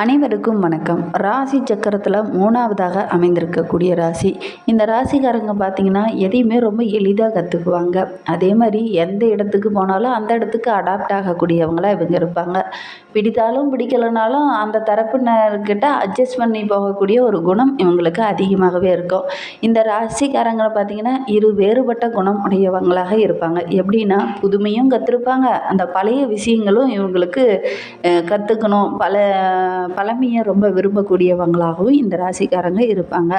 அனைவருக்கும் வணக்கம். ராசி சக்கரத்தில் மூணாவதாக அமைந்திருக்கக்கூடிய ராசி. இந்த ராசிக்காரங்க பார்த்திங்கன்னா எதையுமே ரொம்ப எளிதாக கற்றுக்குவாங்க அதே மாதிரி எந்த இடத்துக்கு போனாலும் அந்த இடத்துக்கு அடாப்ட் ஆகக்கூடியவங்களாக இவங்க இருப்பாங்க. பிடித்தாலும் பிடிக்கலைனாலும் அந்த தரப்பினர்கிட்ட அட்ஜஸ்ட் பண்ணி போகக்கூடிய ஒரு குணம் இவங்களுக்கு அதிகமாகவே இருக்கும். இந்த ராசிக்காரங்களை பார்த்திங்கன்னா இரு வேறுபட்ட குணம் உடையவங்களாக இருப்பாங்க. எப்படின்னா புதுமையும் கற்றுருப்பாங்க அந்த பழைய விஷயங்களும் இவங்களுக்கு கற்றுக்கணும் பல பழமையை ரொம்ப விரும்பக்கூடியவங்களாகவும் இந்த ராசிக்காரங்க இருப்பாங்க.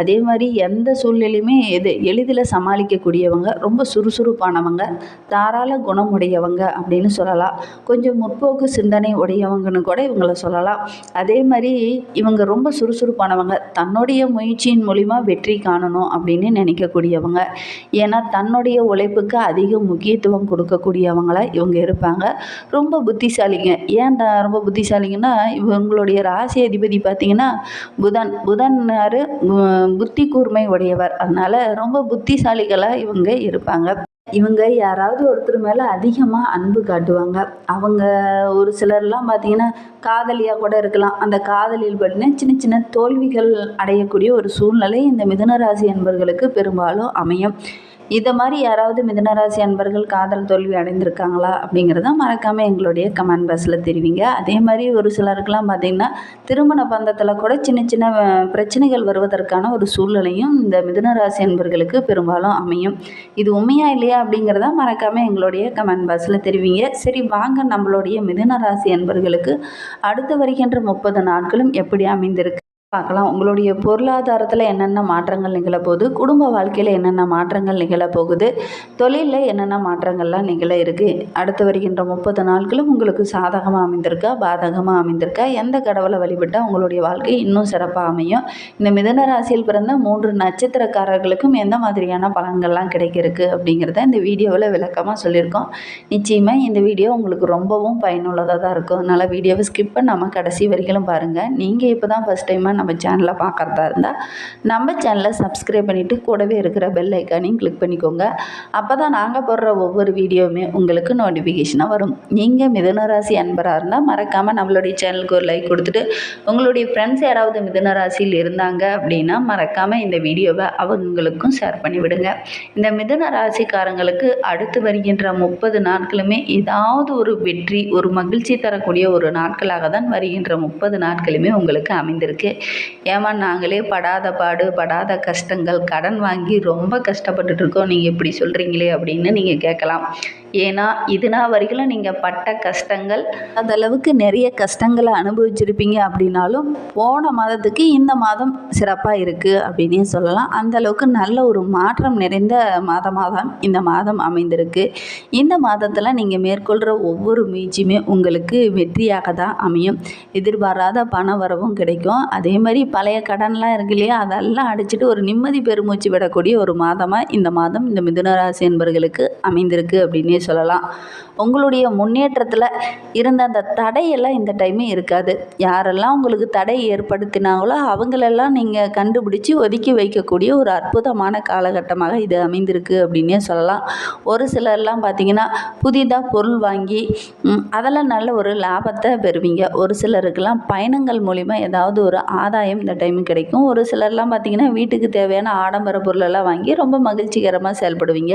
அதே மாதிரி எந்த சூழ்நிலையுமே எது எளிதில் சமாளிக்கக்கூடியவங்க ரொம்ப சுறுசுறுப்பானவங்க தாராள குணம் உடையவங்க அப்படின்னு சொல்லலாம். கொஞ்சம் முற்போக்கு சிந்தனை உடையவங்கன்னு கூட இவங்களை சொல்லலாம். அதே மாதிரி இவங்க ரொம்ப சுறுசுறுப்பானவங்க தன்னுடைய முயற்சியின் மூலிமா வெற்றி காணணும் அப்படின்னு நினைக்கக்கூடியவங்க. ஏன்னா தன்னுடைய உழைப்புக்கு அதிக முக்கியத்துவம் கொடுக்கக்கூடியவங்களாக இவங்க இருப்பாங்க. ரொம்ப புத்திசாலிங்க. ஏன் ரொம்ப புத்திசாலிங்கன்னா உங்களுடைய ராசி அதிபதி பார்த்திங்கன்னா புதன். புதன் புத்தி கூர்மை உடையவர். அதனால் ரொம்ப புத்திசாலிகளாக இவங்க இருப்பாங்க. இவங்க யாராவது ஒருத்தர் மேலே அதிகமாக அன்பு காட்டுவாங்க. அவங்க ஒரு சிலர்லாம் பார்த்திங்கன்னா காதலியாக கூட இருக்கலாம். அந்த காதலியில் பார்த்தீங்கன்னா சின்ன சின்ன தோல்விகள் அடையக்கூடிய ஒரு சூழ்நிலை இந்த மிதுன ராசி அன்பர்களுக்கு பெரும்பாலும் அமையும். இதை மாதிரி யாராவது மிதனராசி அன்பர்கள் காதல் தோல்வி அடைந்திருக்காங்களா அப்படிங்கிறத மறக்காமல் எங்களுடைய கமெண்ட் பாக்ஸில் தெரிவிங்க. அதே மாதிரி ஒரு சிலருக்கெல்லாம் பார்த்திங்கன்னா திருமண பந்தத்தில் கூட சின்ன சின்ன பிரச்சனைகள் வருவதற்கான ஒரு சூழ்நிலையும் இந்த மிதனராசி அன்பர்களுக்கு பெரும்பாலும் அமையும். இது உண்மையா இல்லையா அப்படிங்கிறத மறக்காமல் எங்களுடைய கமெண்ட் பாக்ஸில் தெரிவிங்க. சரி வாங்க நம்மளுடைய மிதனராசி அன்பர்களுக்கு அடுத்து வருகின்ற முப்பது நாட்களும் எப்படி அமைந்திருக்கு? பார்க்கலாம். உங்களுடைய பொருளாதாரத்தில் என்னென்ன மாற்றங்கள் நிகழப்போகுது குடும்ப வாழ்க்கையில் என்னென்ன மாற்றங்கள் நிகழப்போகுது தொழிலில் என்னென்ன மாற்றங்கள்லாம் நிகழ இருக்குது அடுத்து வருகின்ற முப்பது நாட்களும் உங்களுக்கு சாதகமாக அமைந்திருக்கா? பாதகமாக அமைந்திருக்கா? எந்த கடவுளை வழிபட்டால் உங்களுடைய வாழ்க்கை இன்னும் சிறப்பாக அமையும்? இந்த மிதன ராசியில் பிறந்த மூன்று நட்சத்திரக்காரர்களுக்கும் எந்த மாதிரியான பலன்கள்லாம் கிடைக்கிறதுக்கு அப்படிங்கிறத இந்த வீடியோவில் விளக்கமாக சொல்லியிருக்கோம். நிச்சயமாக இந்த வீடியோ உங்களுக்கு ரொம்பவும் பயனுள்ளதாக தான் இருக்கும். அதனால் வீடியோவை ஸ்கிப் பண்ணாமல் கடைசி வரைக்கும் பாருங்கள் நீங்கள் இப்போ தான் ஃபஸ்ட் டைமாக நம்ம சேனலை பார்க்குறதா இருந்தால் நம்ம சேனலை சப்ஸ்கிரைப் பண்ணிவிட்டு கூடவே இருக்கிற பெல் ஐக்கானையும் கிளிக் பண்ணிக்கோங்க. அப்போ தான் நாங்கள் போடுற ஒவ்வொரு வீடியோவுமே உங்களுக்கு நோட்டிஃபிகேஷனாக வரும். நீங்கள் மிதனராசி அன்பராக இருந்தால் மறக்காமல் நம்மளுடைய சேனலுக்கு ஒரு லைக் கொடுத்துட்டு உங்களுடைய ஃப்ரெண்ட்ஸ் யாராவது மிதனராசியில் இருந்தாங்க அப்படின்னா மறக்காமல் இந்த வீடியோவை அவங்களுக்கும் ஷேர் பண்ணிவிடுங்க இந்த மிதுன ராசிக்காரங்களுக்கு அடுத்து வருகின்ற முப்பது நாட்களுமே ஏதாவது ஒரு வெற்றி ஒரு மகிழ்ச்சி தரக்கூடிய ஒரு நாட்களாக தான் வருகின்ற முப்பது நாட்களுமே உங்களுக்கு அமைந்திருக்கு. ஏமா நாங்களே படாத பாடு படாத கஷ்டங்கள் கடன் வாங்கி ரொம்ப கஷ்டப்பட்டுட்டு இருக்கோம். நீங்கள் இப்படி சொல்கிறீங்களே அப்படின்னு நீங்கள் கேட்கலாம். ஏன்னா இதுனா வரைக்கும் நீங்கள் பட்ட கஷ்டங்கள் அந்த அளவுக்கு நிறைய கஷ்டங்களை அனுபவிச்சிருப்பீங்க அப்படின்னாலும் போன மாதத்துக்கு இந்த மாதம் சிறப்பாக இருக்குது அப்படின்னே சொல்லலாம். அந்தளவுக்கு நல்ல ஒரு மாற்றம் நிறைந்த மாதமாக தான் இந்த மாதம் அமைந்திருக்கு. இந்த மாதத்தில் நீங்கள் மேற்கொள்கிற ஒவ்வொரு முயற்சியுமே உங்களுக்கு வெற்றியாக தான் அமையும். எதிர்பாராத பண வரவும் கிடைக்கும். அதே மாதிரி பழைய கடன்லாம் இருக்கு இல்லையா? அதெல்லாம் அடிச்சுட்டு ஒரு நிம்மதி பெருமூச்சு விடக்கூடிய ஒரு மாதமாக இந்த மாதம் இந்த மிதுனராசி என்பர்களுக்கு அமைந்திருக்கு அப்படின்னே சொல்லலாம். உங்களுடைய முன்னேற்றத்தில் இருந்த அந்த தடையெல்லாம் இந்த டைமே இருக்காது. யாரெல்லாம் உங்களுக்கு தடை ஏற்படுத்தினாங்களோ அவங்களெல்லாம் நீங்கள் கண்டுபிடிச்சி ஒதுக்கி வைக்கக்கூடிய ஒரு அற்புதமான காலகட்டமாக இது அமைந்திருக்கு அப்படின்னே சொல்லலாம். ஒரு சிலர்லாம் பார்த்திங்கன்னா புதிதாக பொருள் வாங்கி அதெல்லாம் நல்ல ஒரு லாபத்தை பெறுவீங்க. ஒரு சிலருக்கெல்லாம் பயணங்கள் மூலிமா ஏதாவது ஒரு ஆதாயம் இந்த டைம் கிடைக்கும். ஒரு சிலர்லாம் பார்த்திங்கன்னா வீட்டுக்கு தேவையான ஆடம்பர பொருளெல்லாம் வாங்கி ரொம்ப மகிழ்ச்சிகரமாக செயல்படுவீங்க.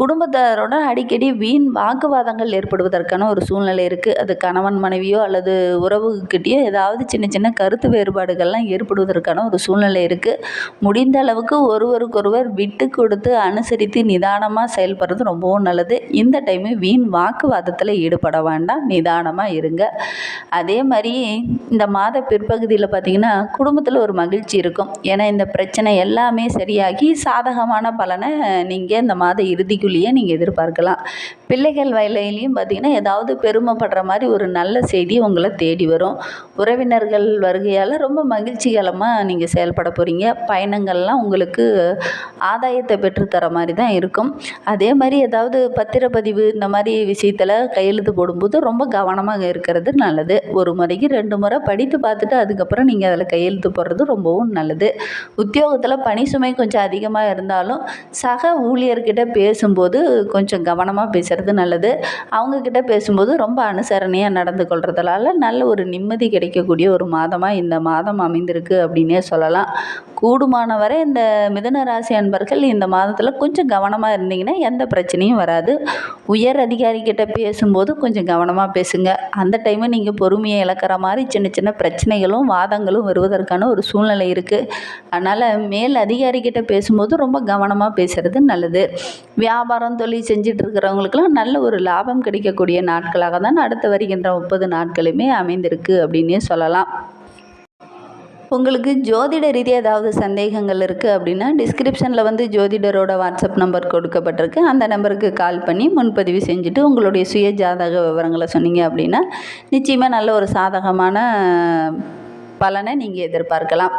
குடும்பத்தாரோட அடிக்கடி வீண் வாக்குவாதங்கள் ஏற்படுவதற்கான ஒரு சூழ்நிலை இருக்குது அது கணவன் மனைவியோ அல்லது உறவுக்கிட்டேயோ ஏதாவது சின்ன சின்ன கருத்து வேறுபாடுகள்லாம் ஏற்படுவதற்கான ஒரு சூழ்நிலை இருக்குது முடிந்த அளவுக்கு ஒருவருக்கொருவர் விட்டு கொடுத்து அனுசரித்து நிதானமாக செயல்படுறது ரொம்பவும் நல்லது. இந்த டைமு வீண் வாக்குவாதத்தில் ஈடுபட வேண்டாம். நிதானமாக இருங்க. அதே மாதிரி இந்த மாத பிற்பகுதியில் பார்த்திங்கன்னா குடும்பத்தில் ஒரு மகிழ்ச்சி இருக்கும். ஏன்னா இந்த பிரச்சனை எல்லாமே சரியாகி சாதகமான பலனை நீங்கள் இந்த மாத இறுதிக்குள்ளேயே நீங்கள் எதிர்பார்க்கலாம். பிள்ளைகள் வயலையிலையும் பார்த்திங்கன்னா ஏதாவது பெருமைப்படுற மாதிரி ஒரு நல்ல செய்தி உங்களை தேடி வரும். உறவினர்கள் வருகையால் ரொம்ப மகிழ்ச்சிகரமாக நீங்கள் செயல்பட போகிறீங்க பயணங்கள்லாம் உங்களுக்கு ஆதாயத்தை பெற்றுத்தர மாதிரி தான் இருக்கும். அதே மாதிரி ஏதாவது பத்திரப்பதிவு இந்த மாதிரி விஷயத்தில் கையெழுத்து போடும்போது ரொம்ப கவனமாக இருக்கிறது நல்லது. ஒரு முறைக்கு ரெண்டு முறை படித்து பார்த்துட்டு அதுக்கப்புறம் நீங்கள் அதில் கையெழுத்து போடுறது ரொம்பவும் நல்லது. உத்தியோகத்தில் பணி சுமை கொஞ்சம் அதிகமாக இருந்தாலும் சக ஊழியர்கிட்ட பேசும்போது கொஞ்சம் கவனமாக கவனமாக பேசுகிறது நல்லது. அவங்கக்கிட்ட பேசும்போது ரொம்ப அனுசரணையாக நடந்து கொள்கிறதுனால நல்ல ஒரு நிம்மதி கிடைக்கக்கூடிய ஒரு மாதமாக இந்த மாதம் அமைந்திருக்கு அப்படின்னே சொல்லலாம். கூடுமான வரை இந்த மிதன ராசி அன்பர்கள் இந்த மாதத்தில் கொஞ்சம் கவனமாக இருந்தீங்கன்னா எந்த பிரச்சனையும் வராது. உயர் அதிகாரிக்கிட்ட பேசும்போது கொஞ்சம் கவனமாக பேசுங்க. அந்த டைமு நீங்கள் பொறுமையை இழக்கிற மாதிரி சின்ன சின்ன பிரச்சனைகளும் வாதங்களும் வருவதற்கான ஒரு சூழ்நிலை இருக்குது அதனால் மேல் அதிகாரிக்கிட்ட பேசும்போது ரொம்ப கவனமாக பேசுகிறது நல்லது. வியாபாரம் தொழில் செஞ்சிட்ருக்கிற பண்ணுறவங்களுக்கெல்லாம் நல்ல ஒரு லாபம் கிடைக்கக்கூடிய நாட்களாக தான் அடுத்து வருகின்ற முப்பது நாட்களுமே அமைந்திருக்கு அப்படின்னே சொல்லலாம். உங்களுக்கு ஜோதிட ரீதியாக ஏதாவது சந்தேகங்கள் இருக்குது அப்படின்னா டிஸ்கிரிப்ஷனில் வந்து ஜோதிடரோட வாட்ஸ்அப் நம்பர் கொடுக்கப்பட்டிருக்கு. அந்த நம்பருக்கு கால் பண்ணி முன்பதிவு செஞ்சுட்டு உங்களுடைய சுய ஜாதக விவரங்களை சொன்னீங்க அப்படின்னா நிச்சயமாக நல்ல ஒரு சாதகமான பலனை நீங்கள் எதிர்பார்க்கலாம்.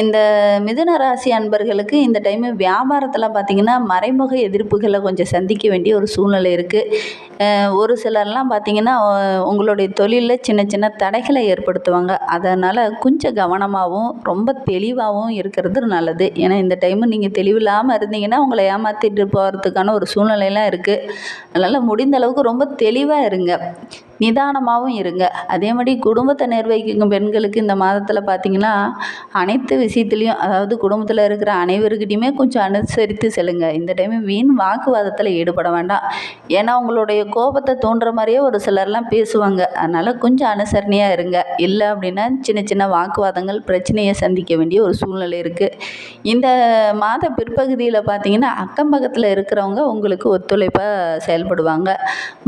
இந்த மிதுன ராசி அன்பர்களுக்கு இந்த டைமு வியாபாரத்தில் பார்த்திங்கன்னா மறைமுக எதிர்ப்புகளை கொஞ்சம் சந்திக்க வேண்டிய ஒரு சூழ்நிலை இருக்குது ஒரு சிலர்லாம் பார்த்திங்கன்னா உங்களுடைய தொழிலில் சின்ன சின்ன தடைகளை ஏற்படுத்துவாங்க. அதனால் கொஞ்சம் கவனமாகவும் ரொம்ப தெளிவாகவும் இருக்கிறது நல்லது. ஏன்னா இந்த டைமு நீங்கள் தெளிவில்லாமல் இருந்தீங்கன்னா உங்களை ஏமாற்றிட்டு போகிறதுக்கான ஒரு சூழ்நிலையெல்லாம் இருக்குது அதனால் முடிந்த அளவுக்கு ரொம்ப தெளிவாக இருங்க. நிதானமாகவும் இருங்க. அதே மாதிரி குடும்பத்தை நிர்வகிக்கும் பெண்களுக்கு இந்த மாதத்தில் பார்த்திங்கன்னா அனைத்து விஷயத்துலேயும் அதாவது குடும்பத்தில் இருக்கிற அனைவருக்கிட்டையுமே கொஞ்சம் அனுசரித்து செல்லுங்க. இந்த டைம் வீண் வாக்குவாதத்தில் ஈடுபட வேண்டாம். ஏன்னா உங்களுடைய கோபத்தை தோன்ற மாதிரியே ஒரு சிலர்லாம் பேசுவாங்க. அதனால் கொஞ்சம் அனுசரணையாக இருங்க. இல்லை அப்படின்னா சின்ன சின்ன வாக்குவாதங்கள் பிரச்சனையை சந்திக்க வேண்டிய ஒரு சூழ்நிலை இருக்குது இந்த மாத பிற்பகுதியில் பார்த்திங்கன்னா அக்கம் பக்கத்தில் இருக்கிறவங்க உங்களுக்கு ஒத்துழைப்பாக செயல்படுவாங்க.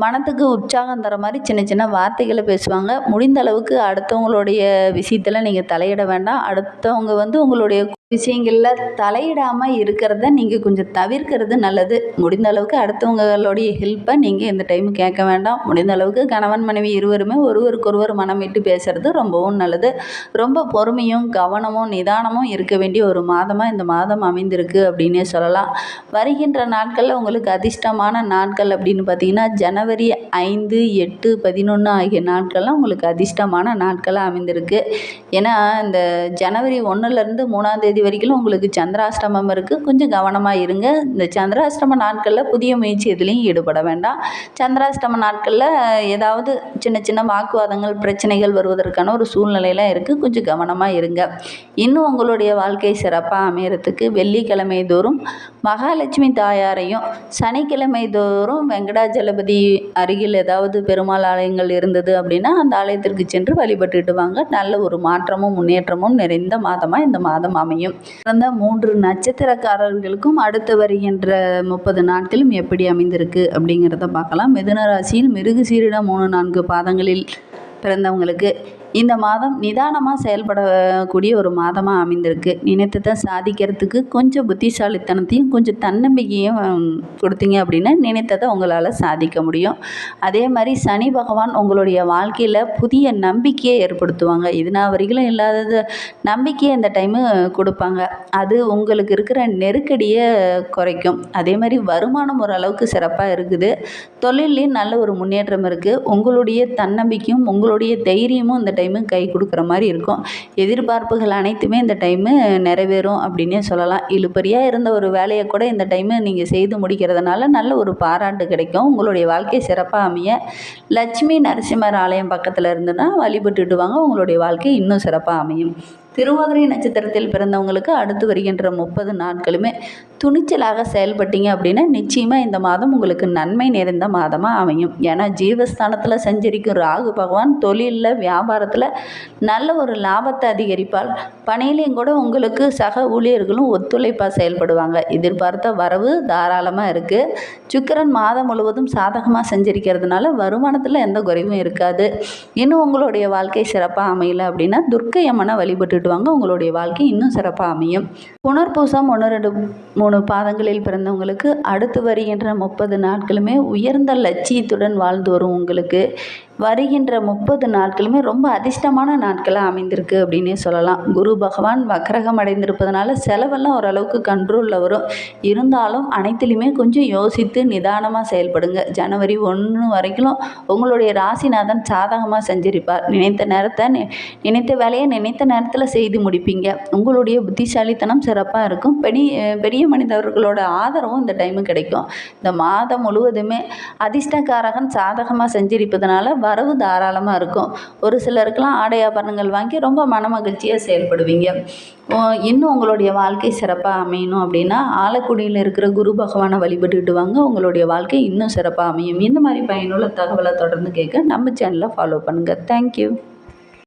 மனத்துக்கு உற்சாகம் தர மாதிரி சின்ன சின்ன வார்த்தைகளை பேசுவாங்க. முடிந்த அளவுக்கு அடுத்தவங்களுடைய விஷயத்தில் நீங்கள் தலையிட வேண்டாம். அடுத்தவங்க வந்து உங்களுடைய விஷயங்களில் தலையிடாமல் இருக்கிறத நீங்கள் கொஞ்சம் தவிர்க்கிறது நல்லது. முடிந்த அளவுக்கு அடுத்தவங்களுடைய ஹெல்ப்பை நீங்கள் இந்த டைம் கேட்க வேண்டாம். முடிந்த அளவுக்கு கணவன் மனைவி இருவருமே ஒருவருக்கொருவர் மனம் விட்டு பேசுகிறது ரொம்பவும் நல்லது. ரொம்ப பொறுமையும் கவனமும் நிதானமும் இருக்க வேண்டிய ஒரு மாதமாக இந்த மாதம் அமைந்திருக்கு அப்படின்னே சொல்லலாம். வருகின்ற நாட்களில் உங்களுக்கு அதிர்ஷ்டமான நாட்கள் அப்படின்னு பார்த்தீங்கன்னா ஜனவரி ஐந்து எட்டு பதினொன்று ஆகிய நாட்கள்லாம் உங்களுக்கு அதிர்ஷ்டமான நாட்களாக அமைந்திருக்கு. ஏன்னா இந்த ஜனவரி ஒன்றுலேருந்து மூணாம் தேதி வரைக்கும் உங்களுக்கு சந்திராஷ்டமம் இருக்குது கொஞ்சம் கவனமாக இருங்க. இந்த சந்திராஷ்டம நாட்களில் புதிய முயற்சி எதுலேயும் ஈடுபட வேண்டாம். சந்திராஷ்டம நாட்களில் ஏதாவது சின்ன சின்ன வாக்குவாதங்கள் பிரச்சனைகள் வருவதற்கான ஒரு சூழ்நிலையெல்லாம் இருக்குது கொஞ்சம் கவனமாக இருங்க. இன்னும் உங்களுடைய வாழ்க்கை சிறப்பாக அமையறதுக்கு வெள்ளிக்கிழமை தோறும் மகாலட்சுமி தாயாரையும் சனிக்கிழமை தோறும் வெங்கடாஜலபதி அருகில் ஏதாவது பெருமாள் ஆலயங்கள் இருந்தது அப்படின்னா அந்த ஆலயத்திற்கு சென்று வழிபட்டுட்டு வாங்க. நல்ல ஒரு மாற்றமும் முன்னேற்றமும் நிறைந்த மாதமாக இந்த மாதம் அமையும். பிறந்த மூன்று நட்சத்திரக்காரர்களுக்கும் அடுத்து வருகின்ற முப்பது நாட்களும் எப்படி அமைந்திருக்கு அப்படிங்கிறத பார்க்கலாம். மிதுன ராசியில் மிருகு சீரிடம் மூணு நான்கு பாதங்களில் பிறந்தவங்களுக்கு இந்த மாதம் நிதானமாக செயல்படக்கூடிய ஒரு மாதமாக அமைந்திருக்கு. நினைத்ததை சாதிக்கிறதுக்கு கொஞ்சம் புத்திசாலித்தனத்தையும் கொஞ்சம் தன்னம்பிக்கையும் கொடுத்தீங்க அப்படின்னா நினைத்ததை உங்களால் சாதிக்க முடியும். அதே மாதிரி சனி பகவான் உங்களுடைய வாழ்க்கையில் புதிய நம்பிக்கையை ஏற்படுத்துவாங்க. இதுனா வரைக்கும் இல்லாதது நம்பிக்கையை இந்த டைமு கொடுப்பாங்க. அது உங்களுக்கு இருக்கிற நெருக்கடியை குறைக்கும். அதே மாதிரி வருமானம் ஓரளவுக்கு சிறப்பாக இருக்குது. தொழிலையும் நல்ல ஒரு முன்னேற்றம் இருக்குது உங்களுடைய தன்னம்பிக்கையும் உங்களுடைய தைரியமும் இந்த டைமு கை கொடுக்குற மாதிரி இருக்கும். எதிர்பார்ப்புகள் அனைத்துமே இந்த டைமு நிறைவேறும் அப்படின்னே சொல்லலாம். இழுபறியாக இருந்த ஒரு வேலையை கூட இந்த டைமு நீங்கள் செய்து முடிக்கிறதுனால நல்ல ஒரு பாராட்டு கிடைக்கும். உங்களுடைய வாழ்க்கை சிறப்பாக அமைய. லட்சுமி நரசிம்மர் ஆலயம் பக்கத்தில் இருந்துன்னா வழிபட்டுட்டு வாங்க. உங்களுடைய வாழ்க்கை இன்னும் சிறப்பாக அமையும். திருவாதிரை நட்சத்திரத்தில் பிறந்தவங்களுக்கு அடுத்து வருகின்ற முப்பது நாட்களுமே துணிச்சலாக செயல்பட்டீங்க அப்படின்னா நிச்சயமாக இந்த மாதம் உங்களுக்கு நன்மை நிறைந்த மாதமாக அமையும். ஏன்னா ஜீவஸ்தானத்தில் சஞ்சரிக்கும் ராகு பகவான் தொழிலில் வியாபாரத்தில் நல்ல ஒரு லாபத்தை அதிகரிப்பால் பணியிலையும் கூட உங்களுக்கு சக ஊழியர்களும் ஒத்துழைப்பாக செயல்படுவாங்க. எதிர்பார்த்த வரவு தாராளமாக இருக்குது சுக்கிரன் மாதம் முழுவதும் சாதகமாக செஞ்சிருக்கிறதுனால வருமானத்தில் எந்த குறைவும் இருக்காது. இன்னும் உங்களுடைய வாழ்க்கை சிறப்பாக அமையல அப்படின்னா துர்க்கை வழிபட்டு வழிபட்டுட்டு வாங்க உங்களுடைய வாழ்க்கை இன்னும் சிறப்பாக அமையும். புனர்பூசம் ஒன்று ரெண்டு மூணு பாதங்களில் பிறந்தவங்களுக்கு அடுத்து வருகின்ற முப்பது நாட்களுமே உயர்ந்த லட்சியத்துடன் வாழ்ந்து வரும் உங்களுக்கு. வருகின்ற முப்பது நாட்களுமே ரொம்ப அதிர்ஷ்டமான நாட்களாக அமைந்திருக்கு அப்படின்னே சொல்லலாம். குரு பகவான் வக்கரகம் அடைந்திருப்பதனால செலவெல்லாம் ஓரளவுக்கு கண்ட்ரோலில் வரும். இருந்தாலும் அனைத்துலேயுமே கொஞ்சம் யோசித்து நிதானமாக செயல்படுங்க. ஜனவரி ஒன்று வரைக்கும் உங்களுடைய ராசிநாதன் சாதகமாக செஞ்சிருப்பார். நினைத்த நேரத்தை நி- நினைத்த வேலையை நினைத்த நேரத்தில் செய்து முடிப்பீங்க. உங்களுடைய புத்திசாலித்தனம் சிறப்பாக இருக்கும். பெரிய பெரிய மனிதர்களோட ஆதரவும் இந்த டைமு கிடைக்கும். இந்த மாதம் முழுவதுமே அதிர்ஷ்டக்காரகன் சாதகமாக செஞ்சிருப்பதனால வரவு தாராளமாக இருக்கும். ஒரு சிலருக்கெல்லாம் ஆடை ஆபரணங்கள் வாங்கி ரொம்ப மனமகிழ்ச்சியாக செயல்படுவீங்க. இன்னும் உங்களுடைய வாழ்க்கை சிறப்பாக அமையணும் அப்படின்னா ஆலக்குடியில் இருக்கிற குரு பகவானை வழிபட்டுக்கிட்டு வாங்க. உங்களுடைய வாழ்க்கை இன்னும் சிறப்பாக அமையும். இந்த மாதிரி பயனுள்ள தகவலை தொடர்ந்து கேட்க நம்ம சேனலை ஃபாலோ பண்ணுங்கள் தேங்க்யூ